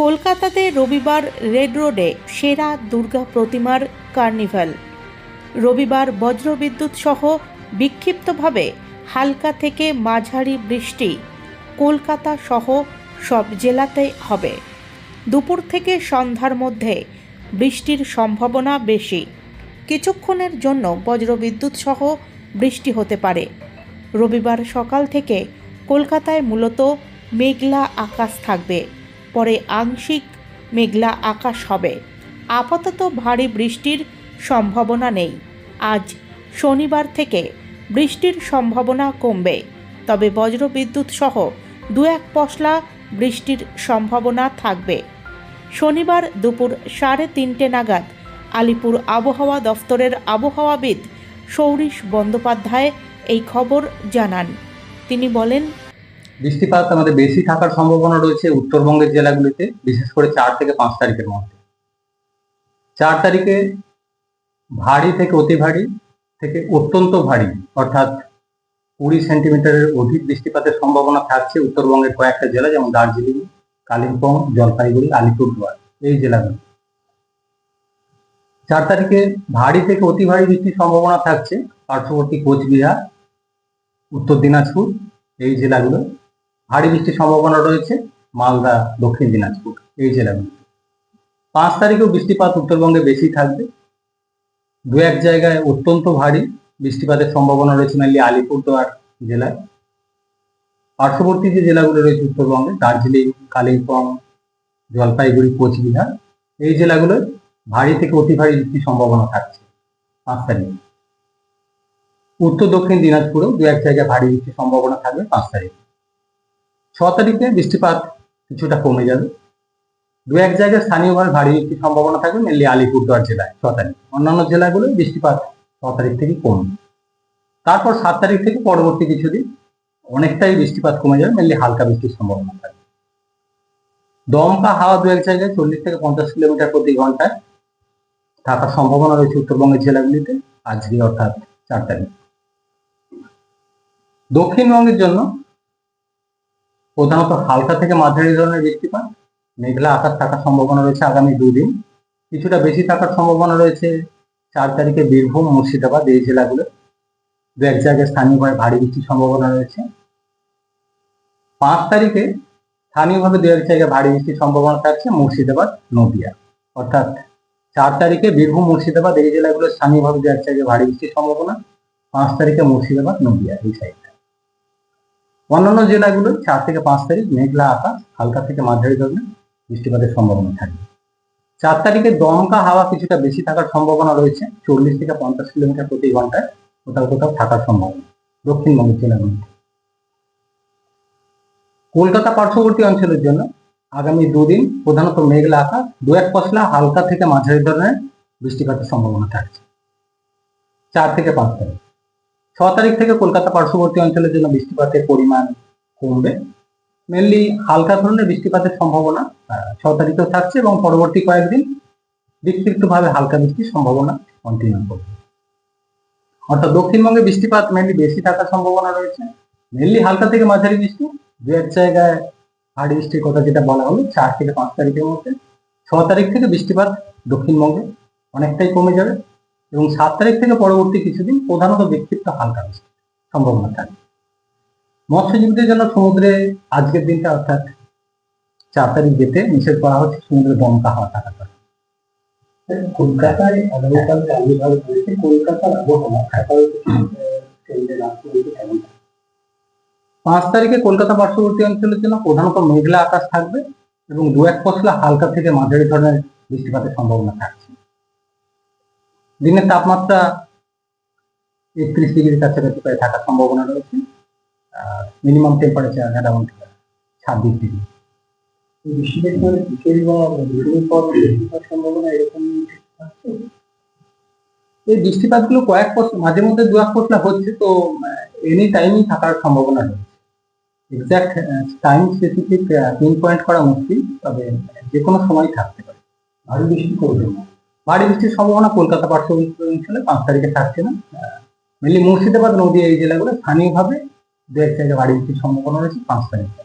কলকাতাতে রবিবার রেড রোডে সেরা দুর্গা প্রতিমার কার্নিভাল। রবিবার বজ্রবিদ্যুৎ সহ বিক্ষিপ্তভাবে হালকা থেকে মাঝারি বৃষ্টি কলকাতা সহ সব জেলাতে হবে। দুপুর থেকে সন্ধ্যার মধ্যে বৃষ্টির সম্ভাবনা বেশি। কিছুক্ষণের জন্য বজ্রবিদ্যুৎ সহ বৃষ্টি হতে পারে। রবিবার সকাল থেকে কলকাতায় মূলত মেঘলা আকাশ থাকবে। পরে আংশিক মেঘলা আকাশ হবে। আপাতত ভারী বৃষ্টির সম্ভাবনা নেই। আজ শনিবার থেকে বৃষ্টির সম্ভাবনা কমবে, তবে বজ্রবিদ্যুৎ সহ দু এক পশলা বৃষ্টির সম্ভাবনা থাকবে। শনিবার দুপুর সাড়ে তিনটে নাগাদ আলিপুর আবহাওয়া দফতরের আবহাওয়াবিদ সৌরিশ বন্দ্যোপাধ্যায় এই খবর জানান। তিনি বলেন বৃষ্টিপাত আমাদের বেশি থাকার সম্ভাবনা রয়েছে উত্তরবঙ্গের জেলাগুলিতে, বিশেষ করে চার থেকে পাঁচ তারিখের মধ্যে। চার তারিখে ভারী থেকে অতি ভারী থেকে অত্যন্ত ভারী, অর্থাৎ কুড়ি সেন্টিমিটারের অধিক বৃষ্টিপাতের সম্ভাবনা থাকছে উত্তরবঙ্গের কয়েকটা জেলা, যেমন দার্জিলিং, কালিম্পং, জলপাইগুড়ি, আলিপুরদুয়ার, এই জেলাগুলো। চার তারিখে ভারী থেকে অতি ভারী বৃষ্টির সম্ভাবনা থাকছে, পার্শ্ববর্তী কোচবিহার, উত্তর দিনাজপুর, এই জেলাগুলো। ভারী বৃষ্টির সম্ভাবনা রয়েছে, মালদা, দক্ষিণ দিনাজপুর, এই জেলাগুলো পাঁচ তারিখেও বৃষ্টিপাত উত্তরবঙ্গে বেশি থাকবে। দু এক জায়গায় অত্যন্ত ভারী বৃষ্টিপাতের সম্ভাবনা রয়েছে মেনলি আলিপুরদুয়ার জেলায়। পার্শ্ববর্তী যে জেলাগুলো রয়েছে উত্তরবঙ্গে, দার্জিলিং, কালিম্পং, জলপাইগুড়ি, কোচবিহার, এই জেলাগুলোয় ভারী থেকে অতি ভারী বৃষ্টির সম্ভাবনা থাকছে পাঁচ তারিখে। উত্তর দক্ষিণ দিনাজপুরেও দু এক জায়গায় ভারী বৃষ্টির সম্ভাবনা থাকবে পাঁচ তারিখে। ছ তারিখে বৃষ্টিপাত কিছুটা কমে যাবে। দু এক জায়গায় স্থানীয়ভাবে ভারী বৃষ্টির সম্ভাবনা থাকবে মেনলি আলিপুরদুয়ার জেলায় ছ তারিখ। অন্যান্য জেলাগুলো বৃষ্টিপাত ছ তারিখ থেকে কমবে। তারপর সাত তারিখ থেকে পরবর্তী কিছুদিন অনেকটাই বৃষ্টিপাত কমে যাবে মেনলি হালকা বৃষ্টির সম্ভাবনা থাকবে। দমকা হাওয়া দু এক জায়গায় চল্লিশ থেকে পঞ্চাশ কিলোমিটার প্রতি ঘন্টায় থাকার সম্ভাবনা রয়েছে উত্তরবঙ্গের জেলাগুলিতে আজকে অর্থাৎ চার তারিখ। দক্ষিণবঙ্গের জন্য প্রধানত হালকা থেকে মাঝারি ধরনের বৃষ্টিপাত, মেঘলা আকাশ থাকার সম্ভাবনা রয়েছে আগামী দুদিন। কিছুটা বেশি থাকার সম্ভাবনা রয়েছে চার তারিখে বীরভূম, মুর্শিদাবাদ এই জেলাগুলো। দু এক জায়গায় স্থানীয়ভাবে ভারী বৃষ্টির সম্ভাবনা রয়েছে। পাঁচ তারিখে স্থানীয়ভাবে দু এক জায়গায় ভারী বৃষ্টির সম্ভাবনা থাকছে, মুর্শিদাবাদ, নদিয়া। অর্থাৎ চার তারিখে বীরভূম, মুর্শিদাবাদ এই জেলাগুলো স্থানীয়ভাবে দু এক জায়গায় ভারী বৃষ্টির সম্ভাবনা। পাঁচ তারিখে মুর্শিদাবাদ, নদিয়া এই সাইডটা অন্যান্য জেলাগুলো চার থেকে পাঁচ তারিখ মেঘলা আকাশ, হালকা থেকে মাঝারি ধরনের বৃষ্টিপাতের সম্ভাবনা থাকবে চার তারিখে দমকা হাওয়া কিছুটা বেশি থাকার সম্ভাবনা রয়েছে। চল্লিশ থেকে পঞ্চাশ কিলোমিটার প্রতি ঘন্টায় কোথাও কোথাও থাকার সম্ভাবনা। দক্ষিণবঙ্গের জেলাগুলিতে কলকাতা পার্শ্ববর্তী অঞ্চলের জন্য আগামী দুদিন প্রধানত মেঘলা আকাশ, দু এক পশলা হালকা থেকে মাঝারি ধরনের বৃষ্টিপাতের সম্ভাবনা থাকছে। চার থেকে পাঁচ তারিখ। ছ তারিখ থেকে কলকাতা পার্শ্ববর্তী অঞ্চলের জন্য বৃষ্টিপাতের পরিমাণ কমবে। মেনলি হালকা ধরনের বৃষ্টিপাতের সম্ভাবনা ছ তারিখেও থাকছে এবং পরবর্তী কয়েকদিন বিক্ষিপ্তভাবে হালকা বৃষ্টির সম্ভাবনা কন্টিনিউ করবে। অর্থাৎ দক্ষিণবঙ্গে বৃষ্টিপাত মেনলি বেশি থাকার সম্ভাবনা রয়েছে। মেনলি হালকা থেকে মাঝারি বৃষ্টি, দু এক জায়গায় ভারী বৃষ্টির কথা যেটা বলা হলো, চার থেকে পাঁচ তারিখের মধ্যে। ছ তারিখ থেকে বৃষ্টিপাত দক্ষিণবঙ্গে অনেকটাই কমে যাবে। এবং সাত তারিখ থেকে পরবর্তী কিছুদিন প্রধানত বিক্ষিপ্ত হালকা বৃষ্টি সম্ভাবনা থাকে। মৎস্যজীবীদের জন্য সমুদ্রে আজকের দিনটা অর্থাৎ চার তারিখ যেতে নিষেধ করা হচ্ছে সমুদ্রে দমকা হওয়া থাকার কারণে কলকাতায় আগামীকাল কলকাতার আবহাওয়া পাঁচ তারিখে কলকাতা পার্শ্ববর্তী অঞ্চলের জন্য প্রধানত মেঘলা আকাশ থাকবে এবং দু এক পশলা হালকা থেকে মাঝারি ধরনের বৃষ্টিপাতের সম্ভাবনা থাকছে দিনের তাপমাত্রা একত্রিশ ডিগ্রির কাছাকাছি প্রায় থাকার সম্ভাবনা রয়েছে। মিনিমাম টেম্পারেচার অ্যারাউন্ড ছাব্বিশ ডিগ্রি। এই বৃষ্টিদের পরে বিকেল বা দুপুরের পর বৃষ্টিপাত সম্ভাবনা এরকম এই বৃষ্টিপাতগুলো কয়েক পশলা মাঝে মধ্যে দু এক পশলা হচ্ছে তো এনি টাইমই থাকার সম্ভাবনা রয়েছে। Exact time specific pinpoint করা মুশকিল, তবে যে কোনো সময় থাকতে পারে। ভারী বৃষ্টি করবে না। ভারী বৃষ্টির সম্ভাবনা কলকাতা পার্শ্ববর্তী অঞ্চলে পাঁচ তারিখে থাকছে না। মেনলি মুর্শিদাবাদ নদী এই জেলাগুলো স্থানীয়ভাবে দু এক জায়গায় ভারী বৃষ্টির সম্ভাবনা রয়েছে পাঁচ তারিখে।